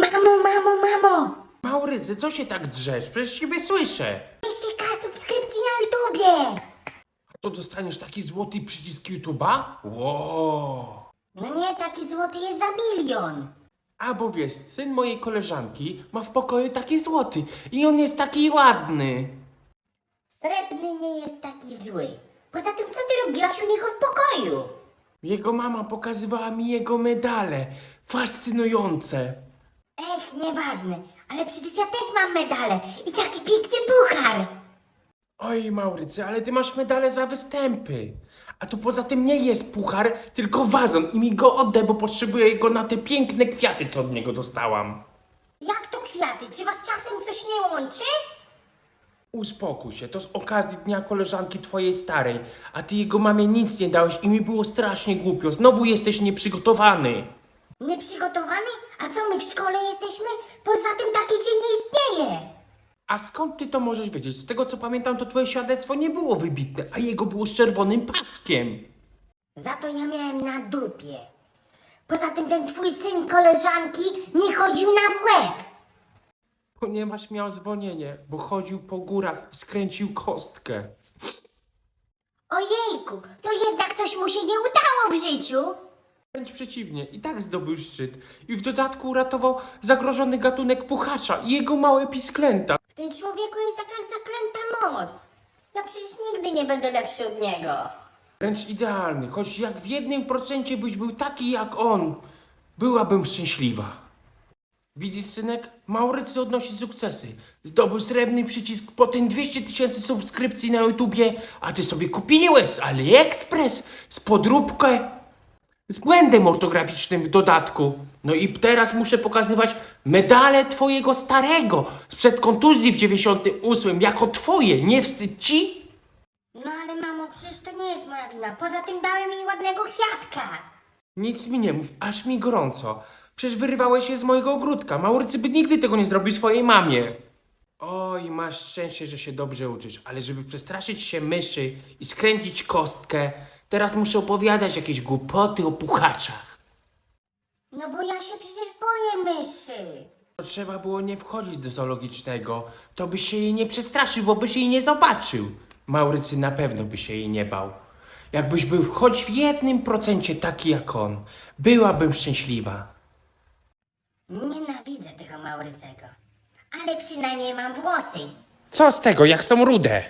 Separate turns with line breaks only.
Mamo, mamo, mamo!
Maurycy, co się tak drzesz? Przecież ciebie słyszę.
Weźcie K subskrypcji na YouTubie!
A to dostaniesz taki złoty przycisk YouTube'a? Wow.
No nie, taki złoty jest za milion.
A bo wiesz, syn mojej koleżanki ma w pokoju taki złoty i on jest taki ładny.
Srebrny nie jest taki zły. Poza tym, co ty robiłaś u niego w pokoju?
Jego mama pokazywała mi jego medale. Fascynujące.
Ech, nieważne, ale przecież ja też mam medale i taki piękny puchar.
Oj, Maurycy, ale ty masz medale za występy. A tu poza tym nie jest puchar, tylko wazon i mi go oddaj, bo potrzebuję go na te piękne kwiaty, co od niego dostałam.
Jak to kwiaty? Czy was czasem coś nie łączy?
Uspokój się, to z okazji dnia koleżanki twojej starej, a ty jego mamie nic nie dałeś i mi było strasznie głupio. Znowu jesteś nieprzygotowany.
Nieprzygotowany? Co my w szkole jesteśmy? Poza tym taki dzień nie istnieje.
A skąd ty to możesz wiedzieć? Z tego co pamiętam, to twoje świadectwo nie było wybitne, a jego było z czerwonym paskiem.
Za to ja miałem na dupie. Poza tym ten twój syn koleżanki nie chodził na łeb.
Ponieważ miał zwolnienie, bo chodził po górach i skręcił kostkę.
Ojejku, to jednak coś mu się nie udało w życiu.
Wręcz przeciwnie, i tak zdobył szczyt. I w dodatku uratował zagrożony gatunek puchacza i jego małe pisklęta.
W tym człowieku jest jakaś zaklęta moc. Ja przecież nigdy nie będę lepszy od niego.
Wręcz idealny, choć jak w jednym procencie byś był taki jak on, byłabym szczęśliwa. Widzisz, synek? Maurycy odnosi sukcesy. Zdobył srebrny przycisk, potem 200 tysięcy subskrypcji na YouTubie, a ty sobie kupiłeś z AliExpress z podróbkę z błędem ortograficznym w dodatku. No i teraz muszę pokazywać medale twojego starego sprzed kontuzji w 98 jako twoje. Nie wstyd ci?
No ale mamo, przecież to nie jest moja wina. Poza tym dałem jej ładnego kwiatka.
Nic mi nie mów, aż mi gorąco. Przecież wyrywałeś je z mojego ogródka. Maurycy by nigdy tego nie zrobił swojej mamie. Oj, masz szczęście, że się dobrze uczysz, ale żeby przestraszyć się myszy i skręcić kostkę, teraz muszę opowiadać jakieś głupoty o puchaczach.
No bo ja się przecież boję myszy.
To Trzeba było nie wchodzić do zoologicznego, to by się jej nie przestraszył, bo byś jej nie zobaczył. Maurycy na pewno by się jej nie bał. Jakbyś był choć w jednym procencie taki jak on, byłabym szczęśliwa.
Nienawidzę tego Maurycego. Ale przynajmniej mam włosy.
Co z tego, jak są rude?